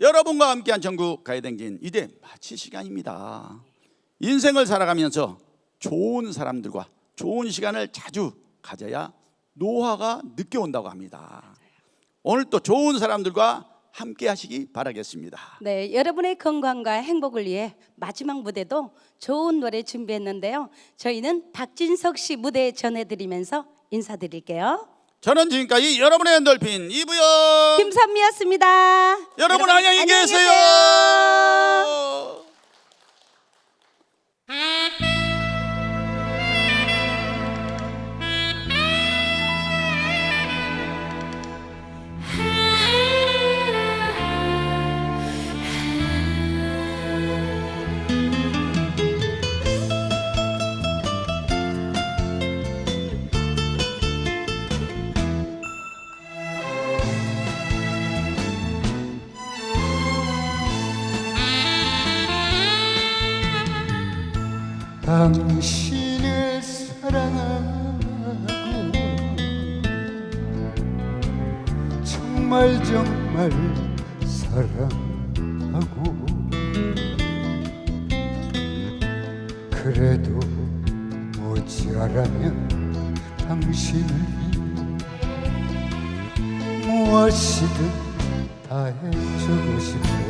여러분과 함께한 전국 가요댕진 이제 마칠 시간입니다. 인생을 살아가면서 좋은 사람들과 좋은 시간을 자주 가져야 노화가 늦게 온다고 합니다. 오늘 또 좋은 사람들과 함께 하시기 바라겠습니다. 네, 여러분의 건강과 행복을 위해 마지막 무대도 좋은 노래 준비했는데요. 저희는 박진석 씨 무대 전해드리면서 인사드릴게요. 저는 지금까지 여러분의 엔돌핀 이부영 김선미였습니다. 여러분 안녕히 계세요. 당신을 사랑하고 정말 정말 사랑하고 그래도 모자라면 당신을 무엇이든 다 해주고 싶어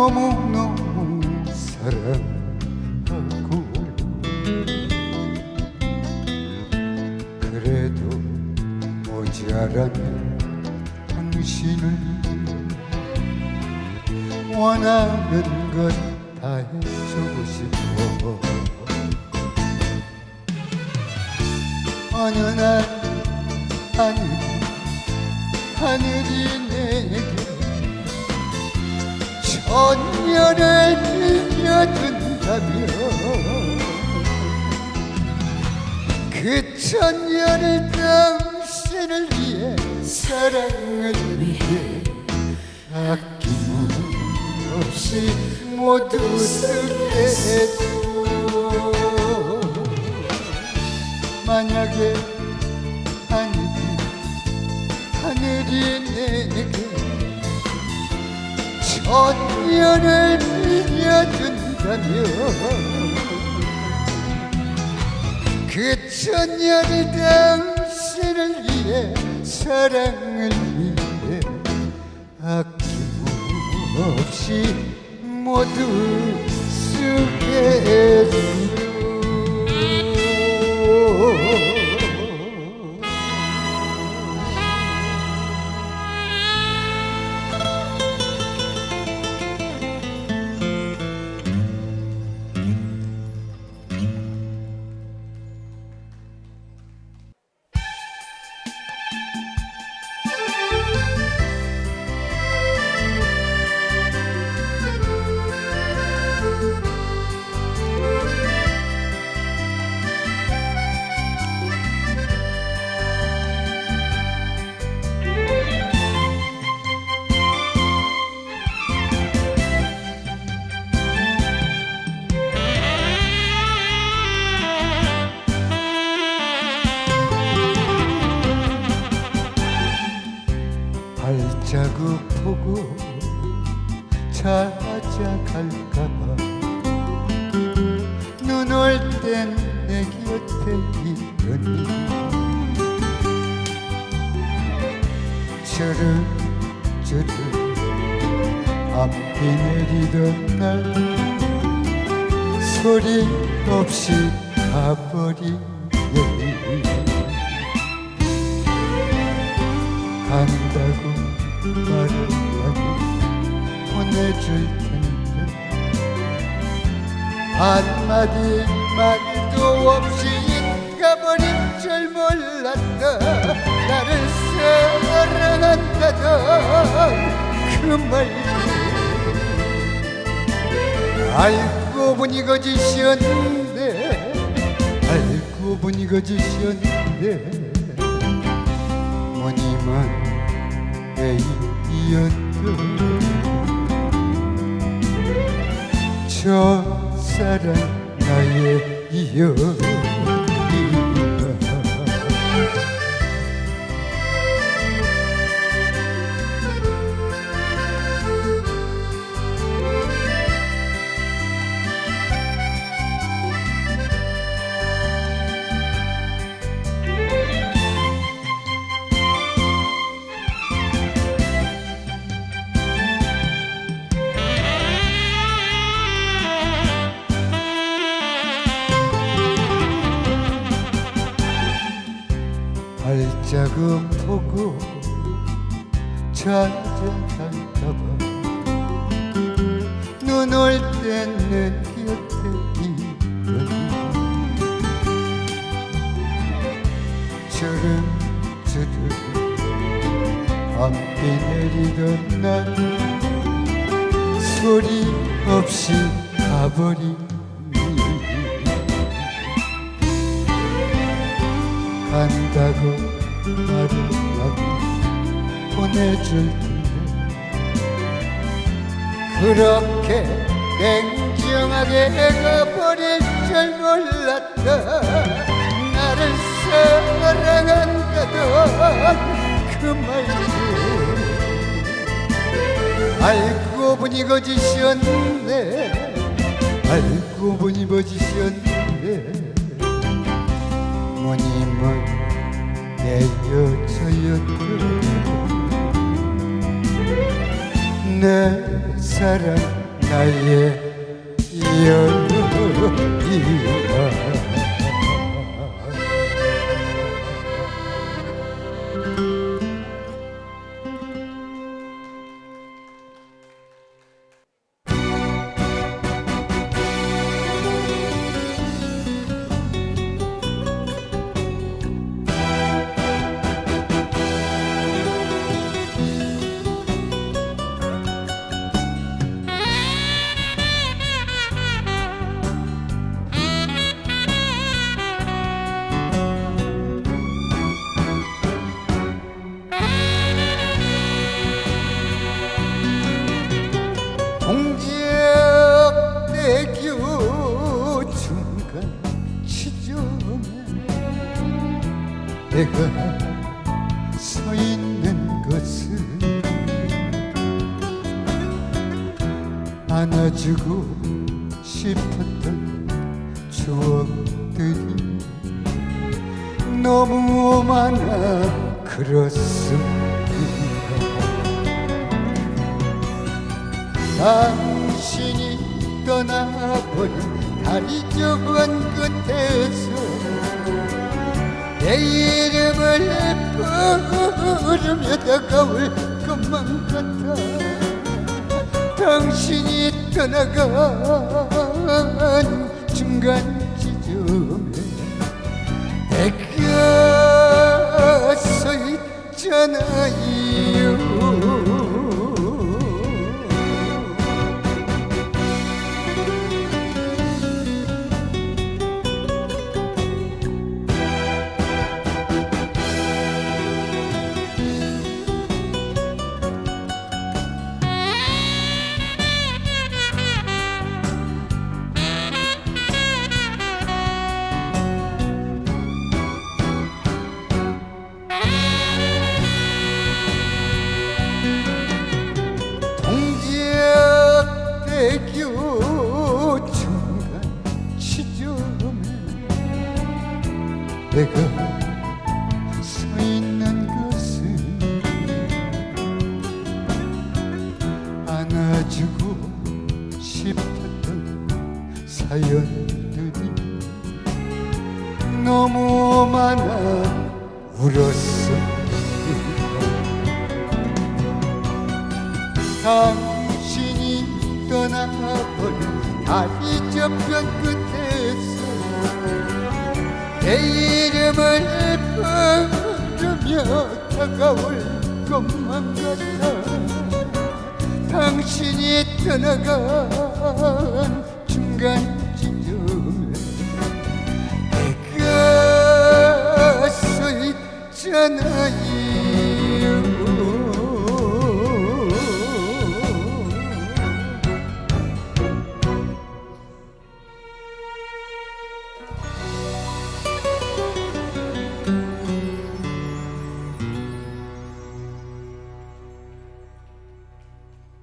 너무너무 사랑하고 그래도 모자라면 당신을 원하는 것 다 해주고 싶어. 어느 날 하늘 하늘이 천년을 빌려준다면 그 천년을 당신을 위해 사랑을 위해 아낌없이 모두 쓰게 해줘. 만약에 천년을 빌려준다면 그 천년을 당신을 위해 사랑을 위해 아낌없이 모두 쓰게 해 배고프고 찾아갈까봐. 눈 올 땐 내 곁에 있는 저를 저를 앞이 내리던 날 소리 없이 가버린 간다고 말을 보내줄 텐데 한마디 말도 없이 가버린 줄 몰랐다 나를 사랑한다던 그 말도 알고 보니 거짓이었는데 알고 보니 거짓이었는데 무늬만 애이었던 저 사랑 나의 이여 찾아갈까봐. 눈올땐내 곁에 있더니 주름주름 밤비 내리던 날 소리 없이 가버리니. 간다고 말을 보내줄 텐데 그렇게 냉정하게 가버릴 줄 몰랐다. 나를 사랑한다던 그 말도 알고 보니 거짓이었네. 알고 보니 거짓이었네. 무늬만 내 여자였던 내 사랑 나의 여인아 내가 서 있는 것은 안아주고 싶었던 추억들이 너무 많아 그렇습니다. 당신이 떠나버린 다리 저건 끝에서 내 이름을 부르며 다가올 것만 같아. 당신이 떠나간 중간 지점에 내가 서 있잖아요 주고 싶었던 사연들이 너무 많아 울었어 당신이 떠나버린 다리 저편 끝에서 내 이름을 부르며 다가올 것만 같아 당신이 떠나간 중간 지점에 내가 서 있잖아요